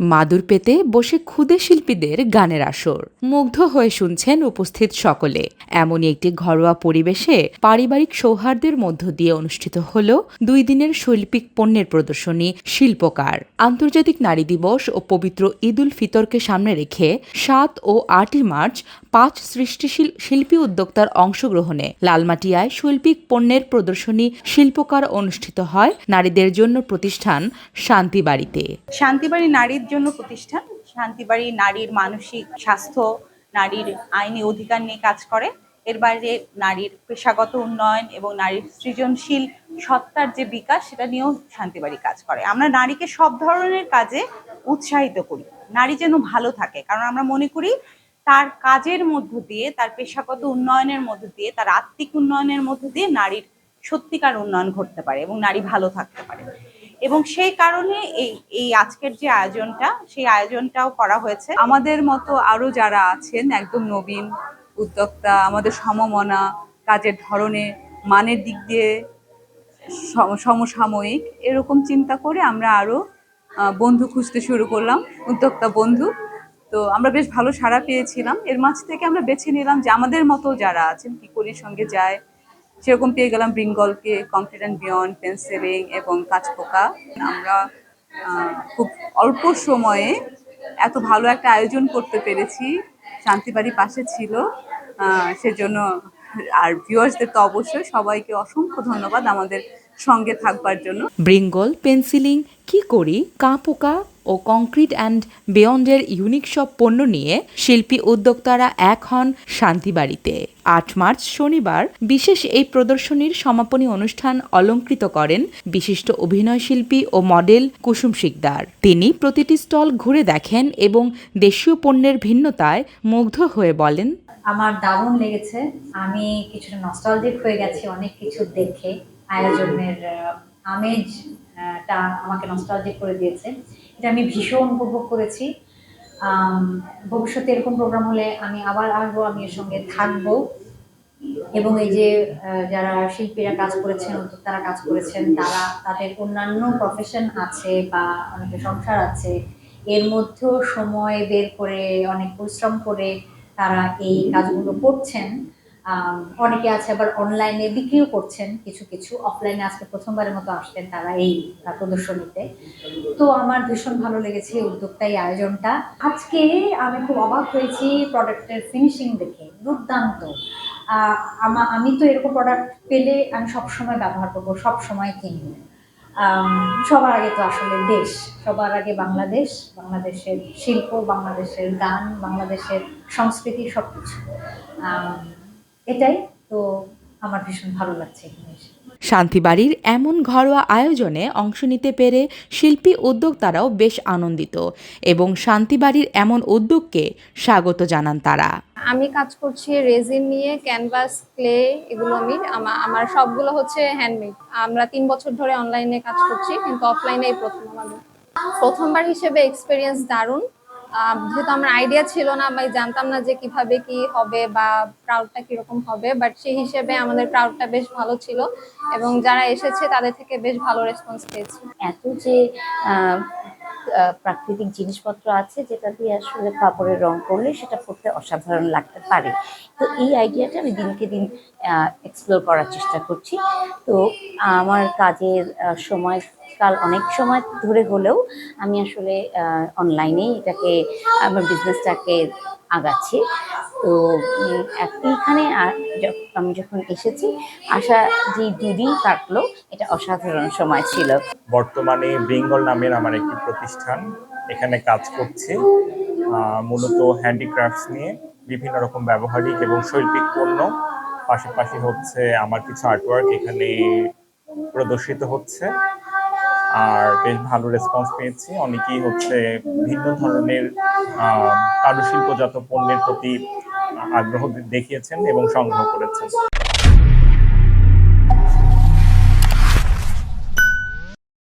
মাদুর পেতে বসে ক্ষুদে শিল্পীদের গানের আসর। মুগ্ধ হয়ে শুনছেন উপস্থিত সকলে। এমনই একটি ঘরোয়া পরিবেশে পারিবারিক সৌহার্দ্যের মধ্য দিয়ে অনুষ্ঠিত হল দুই দিনের শৈল্পিক পণ্যের প্রদর্শনী শিল্পকার। আন্তর্জাতিক নারী দিবস ও পবিত্র ঈদুল ফিতরকে সামনে রেখে সাত ও আটই মার্চ পাঁচ সৃষ্টিশীল শিল্পী উদ্যোক্তার অংশগ্রহণে লালমাটিয়ায় শৈল্পিক পণ্যের প্রদর্শনী শিল্পকার অনুষ্ঠিত হয় নারীদের জন্য প্রতিষ্ঠান শান্তিবাড়িতে। শান্তিবাড়ি নারীর জন্য প্রতিষ্ঠান। শান্তিবাড়ি নারীর মানসিক স্বাস্থ্য, নারীর আইনি অধিকার নিয়ে কাজ করে। এর বাইরে নারীর পেশাগত উন্নয়ন এবং নারীর সৃজনশীল সত্তার যে বিকাশ, সেটা নিয়েও শান্তিবাড়ি কাজ করে। আমরা নারীকে সব ধরনের কাজে উৎসাহিত করি। নারী যেন ভালো থাকে। কারণ আমরা মনে করি, তার কাজের মধ্য দিয়ে, তার পেশাগত উন্নয়নের মধ্য দিয়ে, তার আত্মিক উন্নয়নের মধ্য দিয়ে নারীর সত্যিকার উন্নয়ন ঘটতে পারে এবং নারী ভালো থাকতে পারে। এবং সেই কারণে এই এই আজকের যে আয়োজনটা সেই আয়োজনটাও করা হয়েছে। আমাদের মতো আরও যারা আছেন একদম নবীন উদ্যোক্তা আমাদের সমমনা কাজের ধরনে মানের দিক দিয়ে সমসাময়িক এরকম চিন্তা করে আমরা আরও আহ, বন্ধু খুঁজতে শুরু করলাম উদ্যোক্তা বন্ধু। তো আমরা বেশ ভালো সাড়া পেয়েছিলাম। এর মাঝ থেকে আমরা বেছে নিলাম যে আমাদের মতো যারা আছেন পিকলির সঙ্গে যায় সেরকম পেয়ে গেলাম বেঙ্গলকে কংক্রিট অ্যান্ড বিয়ন্ড পেন্সিলিং এবং কাঁচপোকা আমরা খুব অল্প সময়ে এত ভালো একটা আয়োজন করতে পেরেছি। শান্তিবাড়ি পাশে ছিল। সেজন্য আর ভিউয়ার্সদের তো অবশ্যই সবাইকে অসংখ্য ধন্যবাদ আমাদের সঙ্গে থাকবার জন্য। ব্রিঙ্গল পেন্সিলিং কি করি? কাঁপোকা ও কংক্রিট অ্যান্ড বিয়ন্ডের ইউনিক সব পণ্য নিয়ে শিল্পী উদ্যোক্তারা এক হন শান্তিবাড়িতে। আট মার্চ শনিবার বিশেষ এই প্রদর্শনীর সমাপনী অনুষ্ঠান অলঙ্কৃত করেন বিশিষ্ট অভিনয়শিল্পী ও মডেল কুসুম শিকদার। তিনি প্রতিটি স্টল ঘুরে দেখেন এবং দেশীয় পণ্যের ভিন্নতায় মুগ্ধ হয়ে বলেন, আমার দারুণ লেগেছে। আমি কিছুটা নস্টালজিক হয়ে গেছি অনেক কিছু দেখে। আয়োজনের আমেজটা আমাকে নস্টালজিক করে দিয়েছে। এটা আমি ভীষণ উপভোগ করেছি। ভবিষ্যতে এরকম প্রোগ্রাম হলে আমি আবার আসব, আমি এর সঙ্গে থাকব। এবং এই যে যারা শিল্পীরা কাজ করেছেন উদ্যোক্তারা কাজ করেছেন, তারা তাদের অন্যান্য প্রফেশন আছে বা অনেকের সংসার আছে, এর মধ্যেও সময় বের করে, অনেক পরিশ্রম করে তারা এই কাজগুলো করছেন। অনেকে আছে আবার অনলাইনে বিক্রিও করছেন কিছু কিছু। অফলাইনে আজকে প্রথমবারের মতো আসতেন তারা এই প্রদর্শনীতে। তো আমার ভীষণ ভালো লেগেছে উদ্যোক্তা, এই আয়োজনটা। আজকে আমি খুব অবাক হয়েছি প্রোডাক্টের ফিনিশিং দেখে, দুর্দান্ত। আমা, আমি তো এরকম প্রোডাক্ট পেলে আমি সব সময় ব্যবহার করব সব সময় কিনবো সবার আগে তো আসলে দেশ, সবার আগে বাংলাদেশ, বাংলাদেশের শিল্প, বাংলাদেশের গান, বাংলাদেশের সংস্কৃতি সব কিছু এটাই তো আমার ভীষণ ভালো লাগছে এখানে এসে। শান্তিবাড়ির এমন ঘরোয়া আয়োজনে অংশ নিতে পেরে শিল্পী উদ্যোক্তারাও বেশ আনন্দিত এবং শান্তিবাড়ির এমন উদ্যোগকে স্বাগত জানান তারা। আমি কাজ করছি রেজিন নিয়ে ক্যানভাস ক্লে এগুলো আমি আমার সবগুলো হচ্ছে হ্যান্ডমেড আমরা তিন বছর ধরে অনলাইনে কাজ করছি কিন্তু অফলাইনে এই প্রথম আমাদের। প্রথমবার হিসেবে এক্সপিরিয়েন্স দারুণ। যেহেতু আমার আইডিয়া ছিল না বা জানতাম না যে কীভাবে কি হবে বা ক্রাউডটা কীরকম হবে বাট সেই হিসেবে আমাদের ক্রাউডটা বেশ ভালো ছিল এবং যারা এসেছে তাদের থেকে বেশ ভালো রেসপন্স পেয়েছি। এত যে প্রাকৃতিক জিনিসপত্র আছে যেটা দিয়ে আসলে কাপড়ের রং করলে সেটা পড়তে অসাধারণ লাগতে পারে। তো এই আইডিয়াটা আমি দিনকে দিন এক্সপ্লোর করার চেষ্টা করছি। তো আমার কাজের আহ, সময়কাল অনেক সময় ধরে হলেও আমি আসলে অনলাইনেই এটাকে আমার বিজনেসটাকে আগাচ্ছি। তো এইখানে আমি যখন এসেছি আসা যে দুদিন কাটলো এটা অসাধারণ সময় ছিল। বর্তমানে বেঙ্গল নামের আমার একটি এখানে কাজ করছে মূলত হ্যান্ডিক্রাফটস নিয়ে, বিভিন্ন রকম ব্যবহারিক এবং শৈল্পিক পণ্য। পাশাপাশি হচ্ছে আমার কিছু আর্টওয়ার্ক এখানে প্রদর্শিত হচ্ছে। আর বেশ ভালো রেসপন্স পেয়েছি। অনেকেই হচ্ছে ভিন্ন ধরনের কারুশিল্পজাত পণ্যের প্রতি আগ্রহ দেখিয়েছেন এবং সংগ্রহ করেছেন।